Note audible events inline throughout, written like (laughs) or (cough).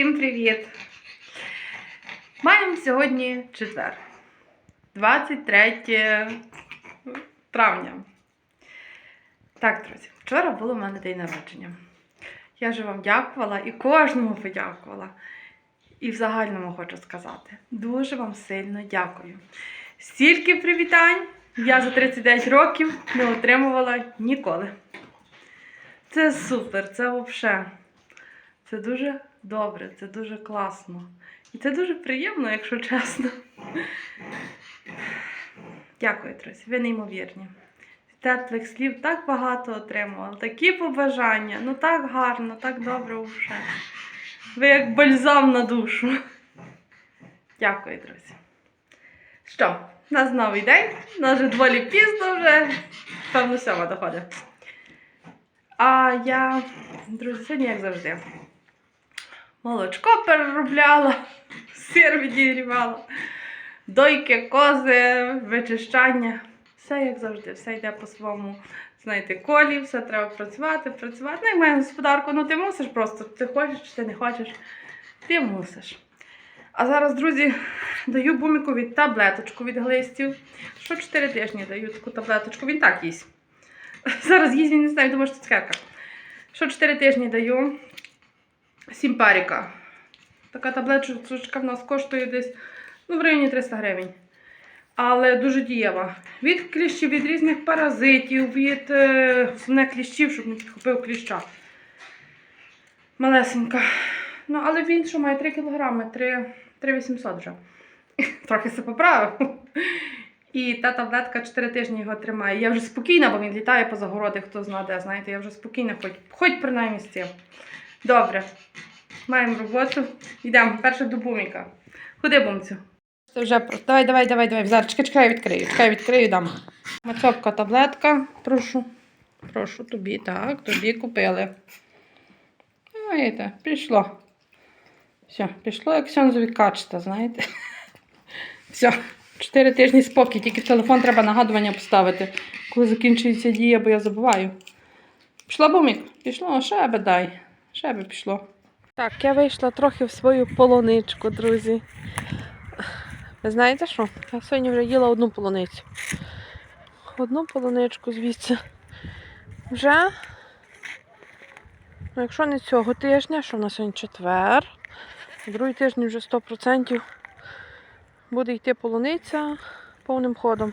всім привіт! Маємо сьогодні четвер, 23 травня. Так, друзі, вчора було в мене день народження. Я вже вам дякувала і кожному подякувала. І в загальному хочу сказати: дуже вам сильно дякую. Стільки привітань я за 39 років не отримувала ніколи. Це супер, це взагалі. Це дуже добре, це дуже класно. І це дуже приємно, якщо чесно. Дякую, друзі, ви неймовірні. Теплих слів так багато отримувала, такі побажання, ну так гарно, так добре вже. Ви як бальзам на душу. Дякую, друзі. Що, у нас новий день, у нас вже доволі пізно вже, певно, сьома доходить. А я, друзі, сьогодні, як завжди, молочко переробляла, (laughs) сир відігрівала, дойки, кози, вичищання. Все як завжди, все йде по своєму, знаєте, колі, все треба працювати, працювати. Ну, як моя господарку, ну ти мусиш просто, ти хочеш чи ти не хочеш, ти мусиш. А зараз, друзі, даю бумікові таблеточку від глистів. Що 4 тижні даю таку таблеточку, він так їсть. (laughs) Зараз їсть, він не знаю, думаю, що це цукерка. Що 4 тижні даю сімпаріка. Така таблеточка в нас коштує десь ну, в районі 300 гривень. Але дуже дієва. Від кліщів, від різних паразитів, від е, не кліщів, щоб не підхопив кліща. Малесенька. Ну, але він що має 3 кілограми, 3, 3800 вже. (laughs) Трохи се поправив. І та таблетка 4 тижні його тримає. Я вже спокійна, бо він літає по загороди, хто знає де, знаєте, я вже спокійна, хоч, хоч принаймні з цим. Добре. Маємо роботу. Йдемо перше до буміка. Ходи, бумцю. Це вже Давай, давай, давай, давай. Зараз чекай, чекай, відкрию. Чекай, відкрию, дам. Мацьопка таблетка. Прошу. Прошу тобі, так, тобі купили. Знаєте, пішло. Все, пішло, як сьонзові качета, знаєте. Все. Чотири тижні спокій, тільки телефон треба нагадування поставити, коли закінчується дія, бо я забуваю. Пішло бумік? Пішло, ще би дай. Ще би пішло. Так, я вийшла трохи в свою полуничку, друзі. Ви знаєте що? Я сьогодні вже їла одну полуницю. Одну полуничку звідси. Вже, ну, якщо не цього тижня, що в нас сьогодні четвер, другий тиждень вже 100% буде йти полуниця повним ходом.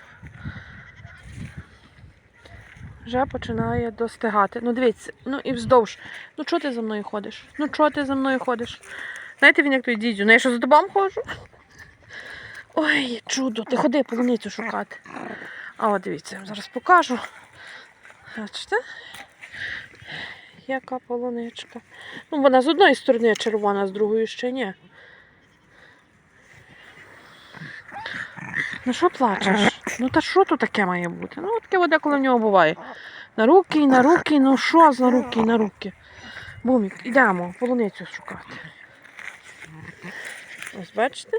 Вже починає достигати. Ну, дивіться, ну і вздовж. Ну, чого ти за мною ходиш? Ну, чого ти за мною ходиш? Знаєте, він як той дідю, ну я що за тобою ходжу? Ой, чудо, ти ходи полуницю шукати. А от дивіться, я вам зараз покажу. Бачите? Яка полуничка. Ну, вона з одної сторони червона, з другої ще ні. Ну що плачеш? Ну та що тут таке має бути? Ну таке воде, коли в нього буває. На руки, на руки, ну що за руки, на руки. Бумік, йдемо полуницю шукати. Ось бачите?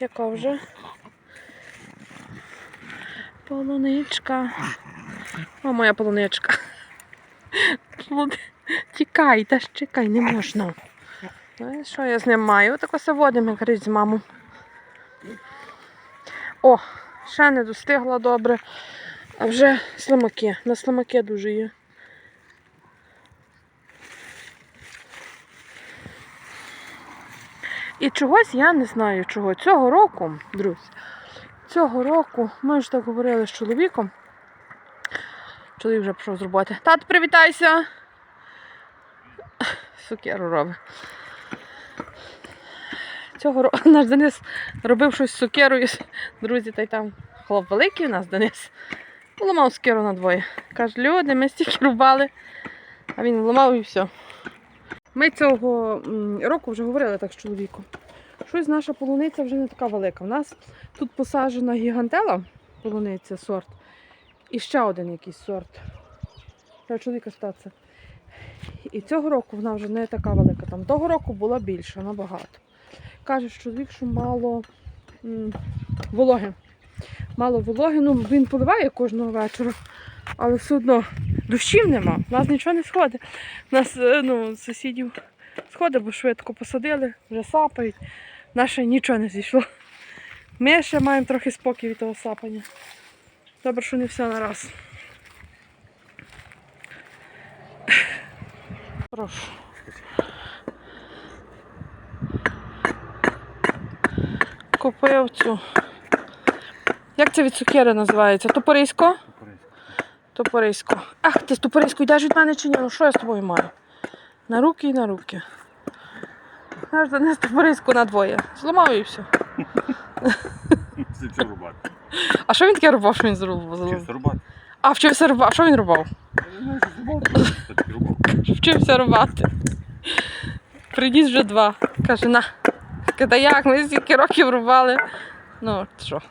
Яка вже полуничка. О, моя полуничка. Полуни- Тікай, та ж чекай, не можна. Ну і що я з ним маю? Отако се водимо, говорить, з маму. О, ще не достигла добре. А вже слимаки. На слимаки дуже є. І чогось я не знаю чого. Цього року, друзі, цього року ми ж так говорили з чоловіком. Чоловік вже пішов з роботи. Тат, привітайся! Сукеру робить. Цього року (laughs) наш Денис робив щось з сукерою. Друзі, та й там хлоп великий у нас Денис. Ламав сукеру на двоє. Каже, люди, ми стільки рубали, а він ламав і все. Ми цього року вже говорили так з чоловіком. Щось наша полуниця вже не така велика. У нас тут посаджена гігантела, полуниця сорт, і ще один якийсь сорт. Треба чоловіка статися. І цього року вона вже не така велика. Там того року була більша, набагато. Каже чоловік, що мало м, вологи. Мало вологи, ну він поливає кожного вечора, але все одно дощів нема, у нас нічого не сходить. У нас е, ну, сусідів сходи, бо швидко посадили, вже сапають. Наше нічого не зійшло. Ми ще маємо трохи спокій від того сапання. Добре, що не все на раз. Прошу. Купив цю. Як це від цукери називається? Топорисько? Топорисько. Ах, ти з топорисько йдеш від мене чи ні? Ну що я з тобою маю? На руки і на руки. Аж не з топориську на двоє. Зламав і все. Це? А що він таке рубав, що він? Вчився рубати. А вчився рубав. А що він рубати. Рубав? Вчився рубати. Приніс вже два. Каже, на. Каже, як ми стільки років рубали. Ну, що?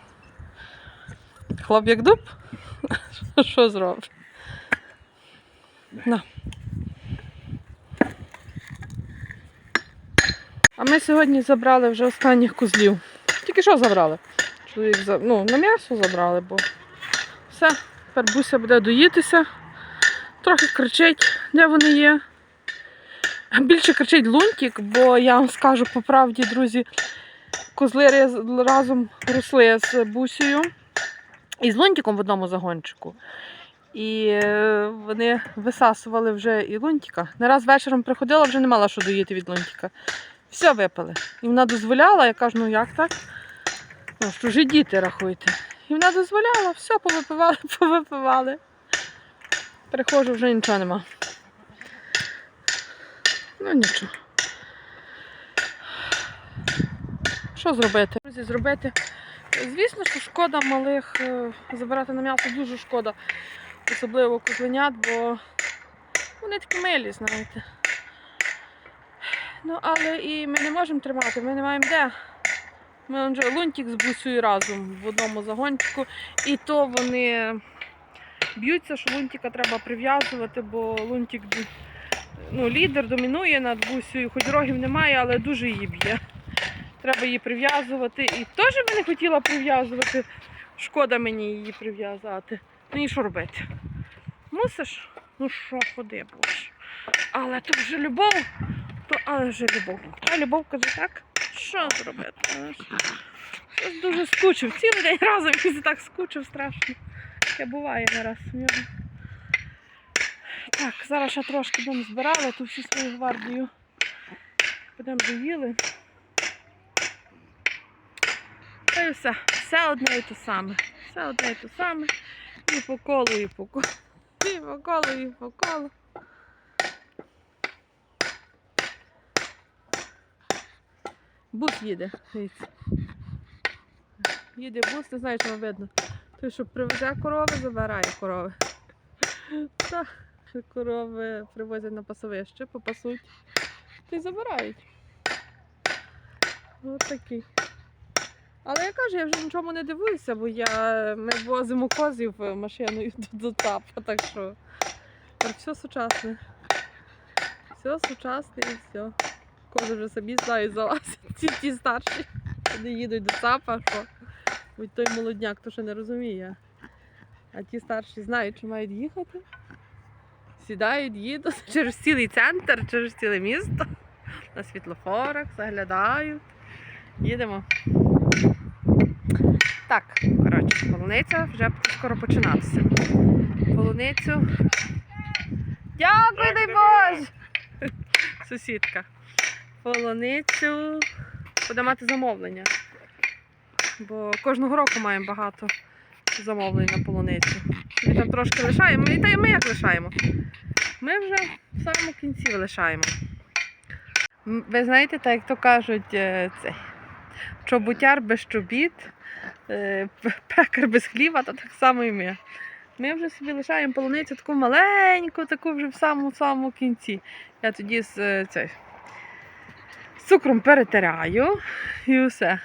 Хлоп як дуб? (laughs) Що зробиш? На. А ми сьогодні забрали вже останніх козлів. Тільки що забрали? Чоловік за... ну, на м'ясо забрали, бо все, тепер Буся буде доїтися. Трохи кричить, де вони є. Більше кричить лунтик, бо я вам скажу по правді, друзі, козли разом росли з бусею і з лунтиком в одному загончику. І е, вони висасували вже і лунтика. Не раз вечором приходила, вже не мала що доїти від лунтика. Все випили. І вона дозволяла, я кажу, ну як так? Ну, що ж діти рахуйте. І вона дозволяла, все повипивали, (laughs) повипивали. Приходжу, вже нічого нема. Ну нічого. Що зробити? Друзі, зробити. Звісно, що шкода малих е, забирати на м'ясо дуже шкода. Особливо козленят, бо вони такі милі, знаєте. Ну, але і ми не можемо тримати, ми не маємо де. Ми вже лунтик з бусею разом в одному загончику. І то вони б'ються, що лунтика треба прив'язувати, бо лунтик ну, лідер домінує над бусею, хоч рогів немає, але дуже її б'є. Треба її прив'язувати. І теж би не хотіла прив'язувати. Шкода мені її прив'язати. Ну і що робити? Мусиш? Ну що, ходи, боже. Але то вже любов, то але вже любов. А любов каже так, що зробити? Щось дуже скучив. Цілий день разом він так скучив страшно. Таке буває не раз в нього. Так, зараз ще трошки будемо збирали ту всю свою гвардію. Будемо доїли. Та й все. Все одне і те саме. Все одне і те саме. І по колу, і по колу. (laughs) І по колу, і по колу. Бус їде. Їде бус, не знаю, чи видно. Той, що привезе корови, забирає корови. (laughs) Та корови привозять на пасовище, попасуть. Й забирають. Ось такий. Але я кажу, я вже нічому не дивуюся, бо я, ми возимо козів машиною до, ТАПа, так що тепер все сучасне. Все сучасне і все. Кози вже самі знають залазять. (laughs) Ті, ті старші. Вони їдуть до ЦАПа, що будь той молодняк, то ще не розуміє. А ті старші знають, що мають їхати. Сідають, їдуть (laughs) через цілий центр, через ціле місто, на світлофорах, заглядають. Їдемо. Так, коротше, полуниця вже скоро починатися. Полуницю. Дякую, дай Боже! (laughs) Сусідка. Полуницю буде мати замовлення. Бо кожного року маємо багато замовлень на полуницю. Ми там трошки лишаємо, і та й ми як лишаємо. Ми вже в самому кінці лишаємо. Ви знаєте, так як то кажуть, е, цей, чобутяр без чобіт, е, пекар без хліба, то так само і ми. Ми вже собі лишаємо полуницю таку маленьку, таку вже в самому самому кінці. Я тоді з, е, цей, цукром перетираю і все.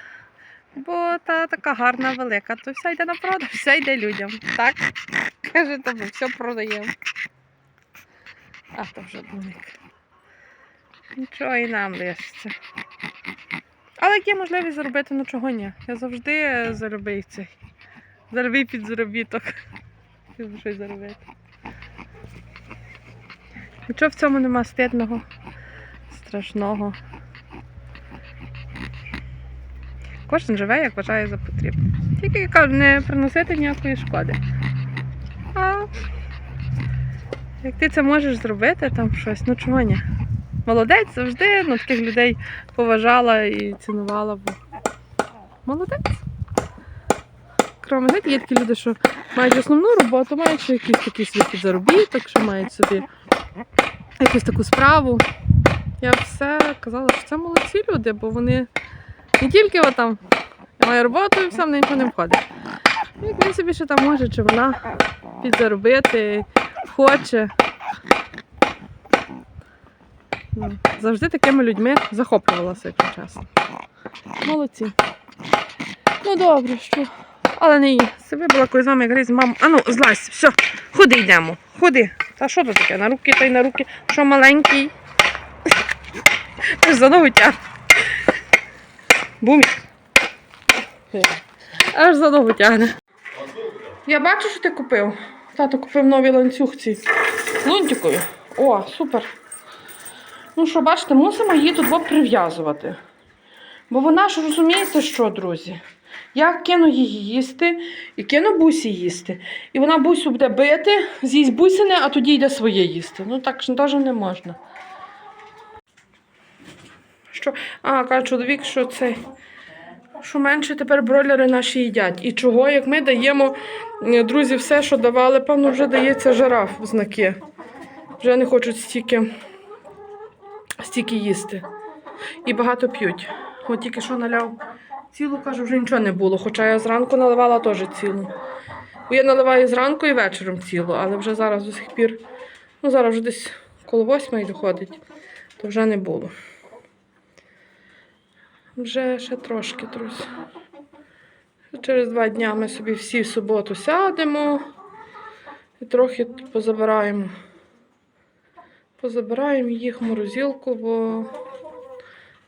Бо та така гарна, велика, то все йде на продаж, все йде людям. Так? Каже, то ми все продаємо. А то вже думник. Нічого і нам лишиться. Але як є можливість заробити, ну чого ні? Я завжди за любий цей. За любий підзаробіток. Щоб щось заробити. Нічого в цьому нема стидного. страшного. Кожен живе, як вважає за потрібне. Тільки не приносити ніякої шкоди. Як ти це можеш зробити, там щось, ну чого ні? Молодець завжди, ну таких людей поважала і цінувала, бо молодець. Кроме знаєте, є такі люди, що мають основну роботу, мають ще якийсь такий свій підзаробіток, що мають собі якусь таку справу. Я все казала, що це молодці люди, бо вони не тільки от там я маю роботу і все, в неї не входить. Як він собі ще там може, чи вона підзаробити, хоче. Ну, завжди такими людьми захоплювалася, якщо чесно. Молодці. Ну добре, що. Але не їй. Це вибила коли з вами гризь з мамою. Ану, злазь, все, ходи йдемо. Ходи. Та що тут таке? На руки та й на руки. Що маленький? Аж за ногу тягне. Бумі. Аж за ногу тягне. Я бачу, що ти купив. Тато купив нові ланцюгці. Лунтикові. О, супер. Ну що, бачите, мусимо її тут прив'язувати. Бо вона ж розумієте, що, друзі? Я кину її їсти і кину бусі їсти. І вона бусю буде бити, з'їсть бусине, а тоді йде своє їсти. Ну так ж теж не можна. Що? А, каже чоловік, що це. Що менше тепер бройлери наші їдять. І чого, як ми даємо, е, друзі, все, що давали, певно, вже дається жираф в знаки. Вже не хочуть стільки, стільки їсти. І багато п'ють. От тільки що наляв цілу, кажу, вже нічого не було. Хоча я зранку наливала теж цілу. Бо я наливаю зранку і вечором цілу, але вже зараз до сих пір, ну зараз вже десь коло восьмої доходить, то вже не було. Вже ще трошки, друзі. Через два дня ми собі всі в суботу сядемо і трохи позабираємо. Позабираємо їх в морозилку, бо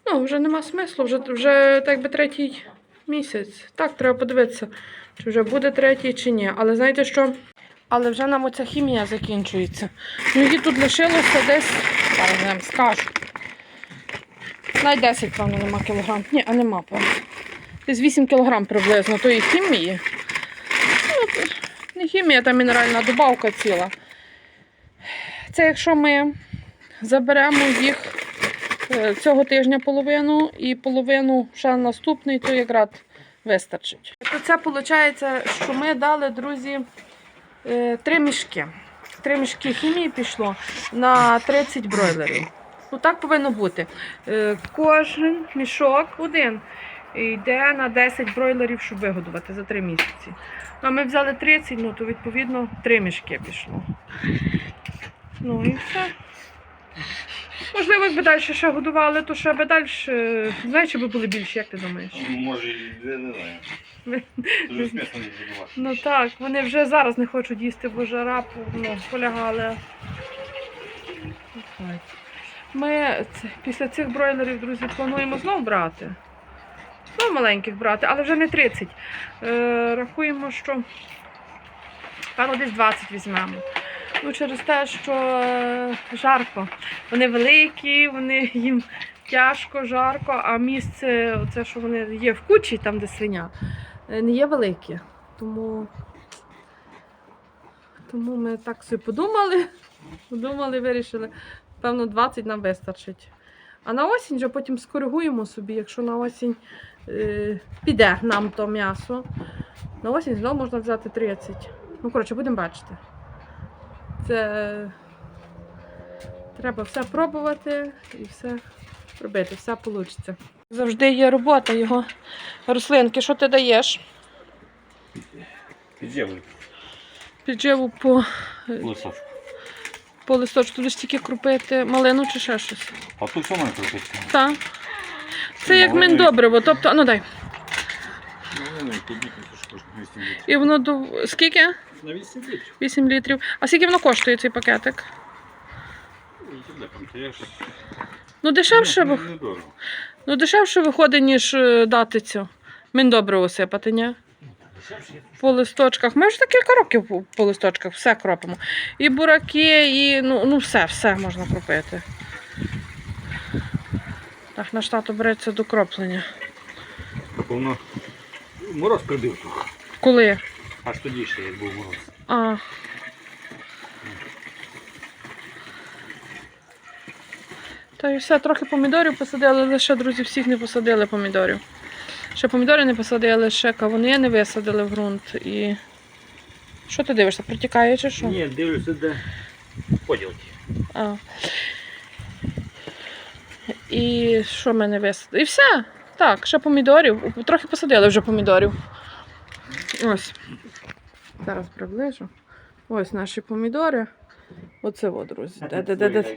ну, вже нема смислу, вже, вже так би третій місяць. Так, треба подивитися, чи вже буде третій, чи ні. Але знаєте що? Але вже нам оця хімія закінчується. Ну, її тут лишилося десь, скажу. Навіть 10, певно, нема кілограм. Ні, а нема, певно. Десь 8 кілограм приблизно тої хімії. Ну, не хімія, та мінеральна добавка ціла. Це якщо ми заберемо їх е, цього тижня половину і половину ще наступний, то якраз вистачить. То це виходить, що ми дали, друзі, е, три мішки. Три мішки хімії пішло на 30 бройлерів. Ну так повинно бути. Е, Кожен мішок один йде на 10 бройлерів, щоб вигодувати за 3 місяці. Ну, а ми взяли 30, ну то відповідно 3 мішки пішло. Ну і все. Можливо, якби далі ще годували, то ще би далі. Знаєш, би були більші, як ти думаєш? Ну, може, і не, знаю. Дуже смішно не будувати. Ну так, вони вже зараз не хочуть їсти, бо жара ну, полягали. Ми після цих бройлерів, друзі, плануємо знову брати. Знову маленьких брати, але вже не 30. Е, рахуємо, що певно десь 20 візьмемо. Ну, через те, що е, жарко. Вони великі, вони їм тяжко, жарко, а місце, оце, що вони є в кучі, там, де свиня, е, не є велике. Тому, тому ми так собі подумали, подумали, вирішили, певно, 20 нам вистачить. А на осінь вже потім скоригуємо собі, якщо на осінь е, піде нам то м'ясо. На осінь знову можна взяти 30. Ну, коротше, будемо бачити. Це треба все пробувати і все робити, все вийде. Завжди є робота його. Рослинки, що ти даєш? Підземлю. Підживу по, Лисочку. По листочку, туди ж тільки крупити малину чи ще щось. А тут що мене крутиться? Так. Це як Малину і- міндобриво, тобто, а ну дай. Ну, не знаю, клубніку, це коштує 200 літрів. І воно до скільки? На 8 літрів. 8 літрів. А скільки воно коштує цей пакетик? Ну, Ну дешевше, Ну, ну, дешевше виходить, ніж е, дати цю. Міндобриво сипати, ні? По листочках. Ми вже кілька років по, листочках все кропимо. І бураки, і ну, ну все, все можна кропити. Так, наш тато береться до кроплення. Воно мороз прибив тут. Коли? Аж тоді ще як був мороз. А. Та і все, трохи помідорів посадили, ще, друзі, всіх не посадили помідорів. Ще помідори не посадили, ще кавуни не висадили в ґрунт. І. Що ти дивишся? Протікає чи що? Ні, дивлюся, де поділки. А. І що мене висадили? І все. Так, ще помідорів. Трохи посадили вже помідорів. Ось. Зараз приближу. Ось наші помідори. Оце, друзі. (laughs) Де, де, де, де.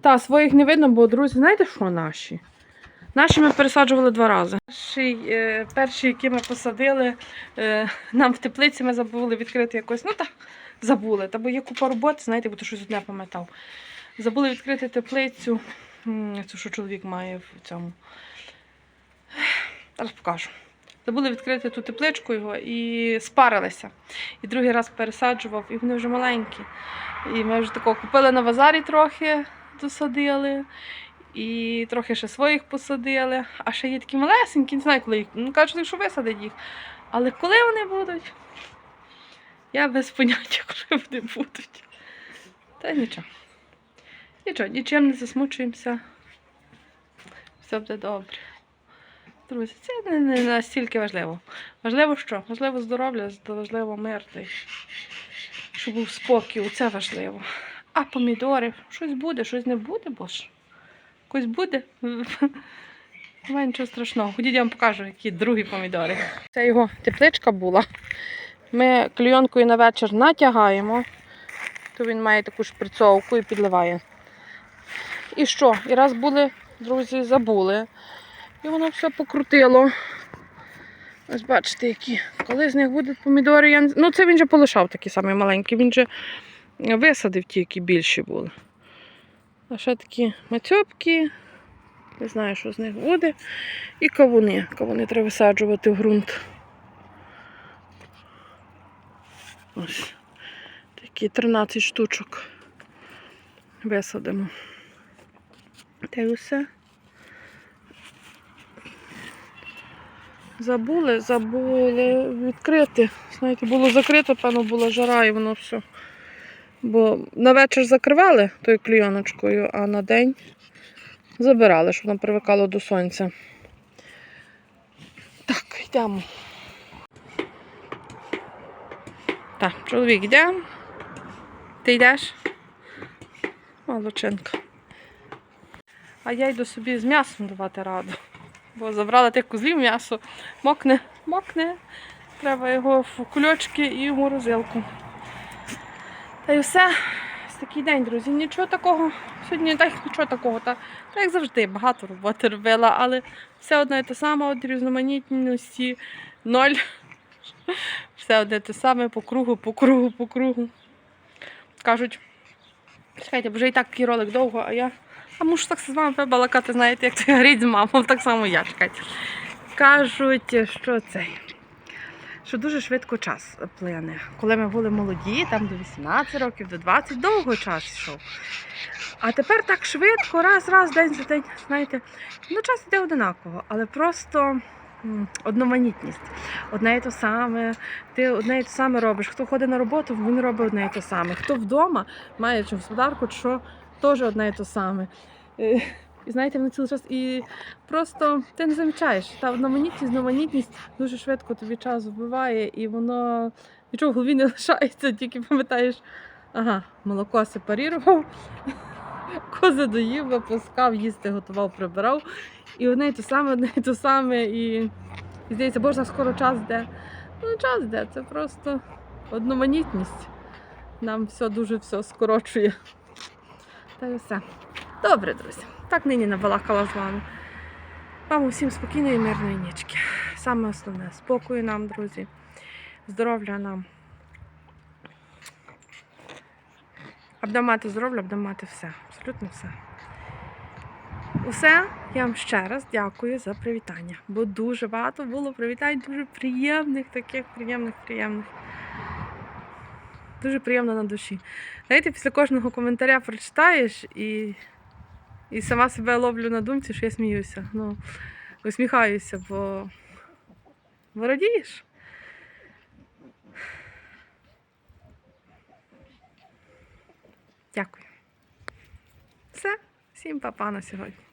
Та, своїх не видно, бо, друзі, знаєте, що наші? Наші ми пересаджували два рази. Перший, е, перший який ми посадили, е, нам в теплиці ми забули відкрити якось. Ну так, забули. Та бо є купа роботи, знаєте, бо то щось одне пам'ятав. Забули відкрити теплицю. Цю, що чоловік має в цьому. Зараз покажу. Забули відкрити ту тепличку його і спарилися. І другий раз пересаджував, і вони вже маленькі. І ми вже такого купили на базарі трохи, досадили. І трохи ще своїх посадили. А ще є такі малесенькі, не знаю, коли їх. Ну, кажуть, що висадить їх. Але коли вони будуть? Я без поняття, (laughs) коли вони будуть. Та нічого. Нічого, нічим не засмучуємося. Все буде добре. Друзі, це не, не настільки важливо. Важливо що? Важливо здоров'я, важливо мир. Щоб був спокій, це важливо. А помідори, щось буде, щось не буде, бо. Якось буде. (laughs) Немає нічого страшного. Ходіть, я вам покажу, які другі помідори. Це його тепличка була. Ми клейонкою на вечір натягаємо, то він має таку шприцовку і підливає. І що? І раз були, друзі, забули. І воно все покрутило. Ось бачите, які. Коли з них будуть помідори, я не... Ну, це він же полишав такі самі маленькі. Він же висадив ті, які більші були. А ще такі мацьопки. Не знаю, що з них буде. І кавуни. Кавуни треба висаджувати в ґрунт. Ось. Такі 13 штучок. Висадимо. Та й усе. Забули, забули відкрити. Знаєте, було закрито, певно, була жара і воно все. Бо на вечір закривали тою клійоночкою, а на день забирали, щоб воно привикало до сонця. Так, йдемо. Так, чоловік йде. Ти йдеш? Молодчинка. А я йду собі з м'ясом давати раду. Бо забрала тих козлів м'ясо, мокне, мокне. Треба його в кульочки і в морозилку. Та й все. Ось такий день, друзі. Нічого такого. Сьогодні так нічого такого. Та, та як завжди, багато роботи робила, але все одно те саме, от різноманітності, ноль. Все одне те саме по кругу, по кругу, по кругу. Кажуть, чекайте, бо вже і так такий ролик довго, а я. А мушу так з вами балакати, знаєте, як той горіть з мамою, так само я чекайте. Кажуть, що це. Що дуже швидко час плине. Коли ми були молоді, там до 18 років, до 20, довго час йшов. А тепер так швидко, раз, раз, день за день, знаєте, ну час йде одинаково, але просто одноманітність. Одне і те саме, ти одне і те саме робиш. Хто ходить на роботу, він робить одне і те саме. Хто вдома має чи господарку, що теж одне і те саме. І знаєте, вони цілий час і просто ти не замічаєш. Та одноманітність, одноманітність дуже швидко тобі час вбиває, і воно нічого в голові не лишається, тільки пам'ятаєш, ага, молоко сепарірував, (laughs) кози доїв, випускав, їсти готував, прибирав. І одне і те саме, одне і те саме. І, і здається, боже, скоро час йде. Ну, час йде, це просто одноманітність. Нам все дуже все скорочує. Та й все. Добре, друзі. Так нині набалакала з вами. Вам усім спокійної і мирної нічки. Саме основне спокою нам, друзі, здоров'я нам. А будемо мати здоров'я, будемо все. Абсолютно все. Усе, я вам ще раз дякую за привітання. Бо дуже багато було привітань, дуже приємних, таких приємних, приємних. Дуже приємно на душі. Знаєте, після кожного коментаря прочитаєш і, І сама себе ловлю на думці, що я сміюся. Ну, усміхаюся, бо, бо радієш. Дякую. Все, всім па-па на сьогодні.